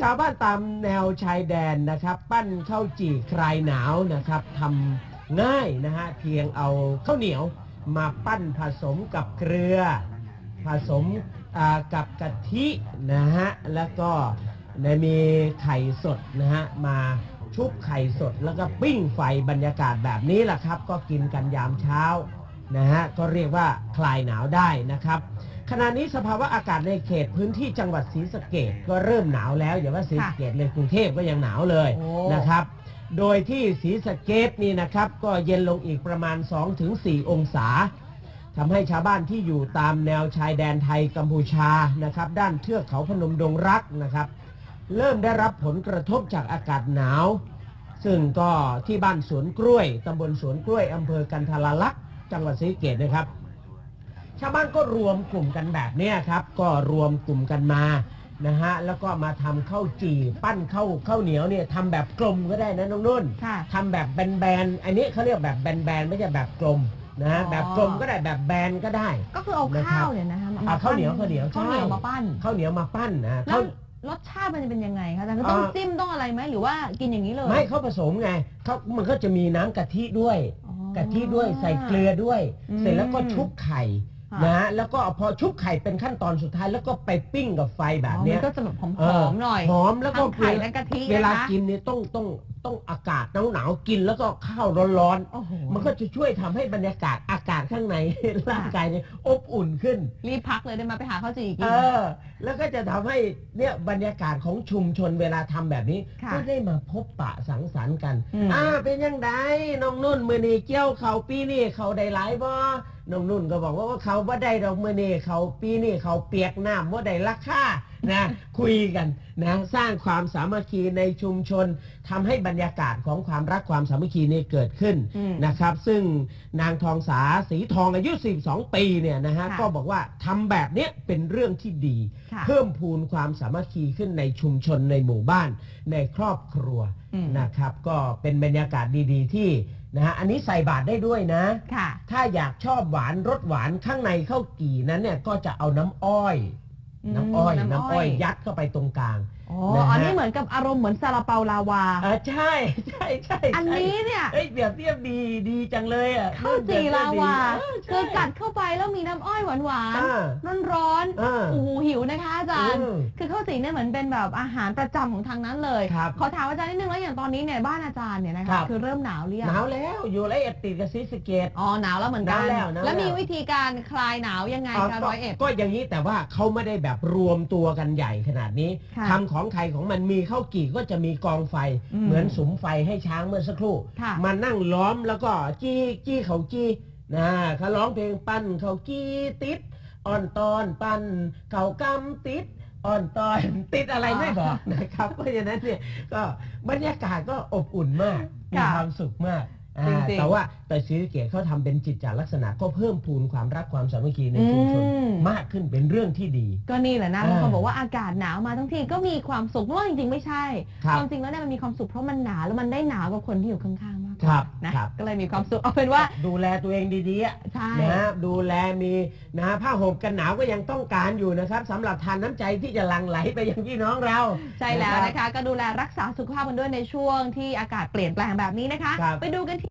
ชาวบ้านตามแนวชายแดนนะครับ ปั้นข้าวจี่คลายหนาวนะครับทำง่ายนะฮะเพียงเอาข้าวเหนียวมาปั้นผสมกับเกลือ ผสมกับกะทินะฮะแล้วก็ในมีไข่สดนะฮะมาชุบไข่สดแล้วก็ปิ้งไฟบรรยากาศแบบนี้แหละครับ ก็กินกันยามเช้านะฮะก็เรียกว่าคลายหนาวได้นะครับ ขณะนี้สภาวะอากาศในเขตพื้นที่จังหวัดศรีสะเกดก็เริ่มหนาวแล้วอย่าว่าศรีสะเกดเลยกรุงเทพก็ยังหนาวเลยโอ้ นะครับ โดยที่ศรีสะเกดนี่นะครับ ก็เย็นลงอีกประมาณ 2-4 องศาทำให้ชาวบ้านที่อยู่ตามแนวชายแดนไทยกัมพูชานะครับ ด้านเทือกเขาพนมดงรักนะครับ เริ่มได้รับผลกระทบจากอากาศหนาว ซึ่งก็ที่บ้านสวนกล้วยตำบลสวนกล้วยอำเภอกันทรลักษณ์จังหวัดศรีสะเกดนะครับ ชาวบ้านก็รวมกลุ่มกันแบบเนี้ยครับ ก็รวมกลุ่มกันมานะฮะแล้วก็มาทำข้าวจี่ปั้นข้าวข้าวเหนียวเนี่ยทำแบบกลมก็ได้นะน้องนุ่นค่ะ ทำแบบแบนๆอันนี้เขาเรียกแบบแบนๆไม่ใช่แบบกลมนะฮะอ๋อ แบบกลมก็ได้แบบแบนก็ได้ ก็คือเอานะครับข้าวเนี่ยนะคะอ่าข้าวเหนียวข้าวเหนียวข้าวเหนียวใช่ มาปั้น ข้าวเหนียวมาปั้นนะแล้วข้าวรสชาติมันจะเป็นยังไงคะอาจารย์คือต้องอ่า จิ้มต้องอะไรไหมหรือว่ากินอย่างนี้เลยไม่เขาผสมไงเขามันก็จะมีน้ำกะทิด้วย อ๋อ กะทิด้วยใส่เกลือด้วย อืม เสร็จแล้วก็ชุบไข่ค่ะ นะฮะแล้วก็พอชุบไข่เป็นขั้นตอนสุดท้ายแล้วก็ไปปิ้งกับไฟแบบเนี้อ๋ยอมันก็จะแบบหเอออมๆหน่อยหอมแล้วก็ทั้งไข่และกะทิเวลานะคะกินเนี่ยต้องต้อง ต้องอากาศหนาวหนาวๆกินแล้วก็ข้าวร้อนโอ้โห ๆมันก็จะช่วยทำให้บรรยากาศอากาศข้างใน ร่างกายเนี่ยอบอุ่นขึ้น รีบพักเลยได้มาไปหาข้าวจี่กิเอน อ แล้วก็จะทำให้เนี่ยบรรยากาศของชุมชนเวลาทำแบบนี้ ค่ะก็ได้มาพบปะสังสรรค์กันอืมอ่าเป็นยังไงน้องนุ่นมือนีเกี่ยวเขาปีนี้เขาได้หลายบ่น้องนุ่นก็บอกว่าว่าเขาบ่ได้ดอกมือนีเขาปีนี้เขาเปียกน้ำว่าได้ราคา นะคุยกันนะสร้างความสามัคคีในชุมชนทำให้บรรยากาศของความรักความสามัคคีนี้เกิดขึ้นอืมนะครับ ซึ่งนางทองสาสีทองอายุ 42 ปีเนี่ยนะฮะค่ะก็บอกว่าทำแบบเนี้ยเป็นเรื่องที่ดีค่ะเพิ่มพูนความสามัคคีขึ้นในชุมชนในหมู่บ้านในครอบครัวอืมนะครับ ก็เป็นบรรยากาศดี ๆ ที่นะฮะอันนี้ใส่บาตรได้ด้วยนะค่ะถ้าอยากชอบหวานรสหวานข้างในข้าวกี่นั้นเนี่ยก็จะเอาน้ำอ้อย น้ำอ้อย น้ำอ้อยยัดเข้าไปตรงกลาง อ๋อนะฮะ อันนี้เหมือนกับอารมณ์เหมือนซาลาเปาลาวา อ่าใช่ใช่ใช่อันใช่นี้เนี่ย เอ้ยเปรียบเทียบดีดีจังเลยอะข้าวจี่ลาวาเออคือใช่กัดเข้าไปแล้วมีน้ำอ้อยหวานหวานอ่าร้อนร้อนๆอ่าโอ้โหหิวนะคะอาจารย์ อืมคือข้าวจี่เนี่ยเหมือนเป็นแบบอาหารประจำของทางนั้นเลย ครับขอถามอาจารย์นิดนึงแล้วอย่างตอนนี้เนี่ยบ้านอาจารย์เนี่ยนะครัคะบ คือเริ่มหนาวหรือยังหนาวแล้วอยู่ไรเอ็ดติดกับซีสะเกต อ๋อหนาวแล้วเหมือนกันหนาวแล้วหนาวแล้วแล้วมีวิธีการคลายหนาวยังไงอ่าคะก็ร้อยเอ็ด ก็อย่างนี้แต่ว่าเขาไม่ได้แบบรวมตัวกันใหญ่ขนาดนี้ค่ะ ทำของใครของมันมีข้าวกี่ก็จะมีกองไฟ อืมเหมือนสุมไฟให้ช้างเมื่อสักครู่ ค่ะ มานั่งล้อมแล้วก็จี้จี้เขาจี้นะเขาร้องเพลงปั้นเขาจี้ติดอ่อนตอนปั้นเขากำติดอ่อนตอนติดอะไรไม่บอกนะครับ เพราะฉะนั้นเนี่ยก็บรรยากาศก็อบอุ่นมากมีค่ะ ความสุขมาก อ่าจริงๆแต่ว่าแต่ศรีสะเกตเขาทำเป็นจิตจาลักษณะก็เพิ่มพูนความรักความสามัคคีในชุมชนอืม มากขึ้นเป็นเรื่องที่ดี ก็นี่แหละนะเออบางคนบอกว่าอากาศหนาวมาทั้งทีก็มีความสุขเพราะว่าจริงๆไม่ใช่ ครับความจริงแล้วเนี่ยมันมีความสุขเพราะมันหนาวแล้วมันได้หนาวกับคนที่อยู่ข้างๆมากก ครัว่าบนะ ครับ ก็เลยมีความสุขเอาเป็นว่า ดูแลตัวเองดีๆอะใช่ นะฮะดูแลมีนะฮะผ้าห่มกันหนาวก็ยังต้องการอยู่นะครับสำหรับทานน้ำใจที่จะหลั่งไหลไปยังพี่น้องเรา ใช่แล้วนะครับนะคะก็ดูแลรักษาสุขภาพกันด้วยในช่วงที่อากาศเปลี่ยนแปลงแบบนี้นะคะ ครับ ไปดูกันที่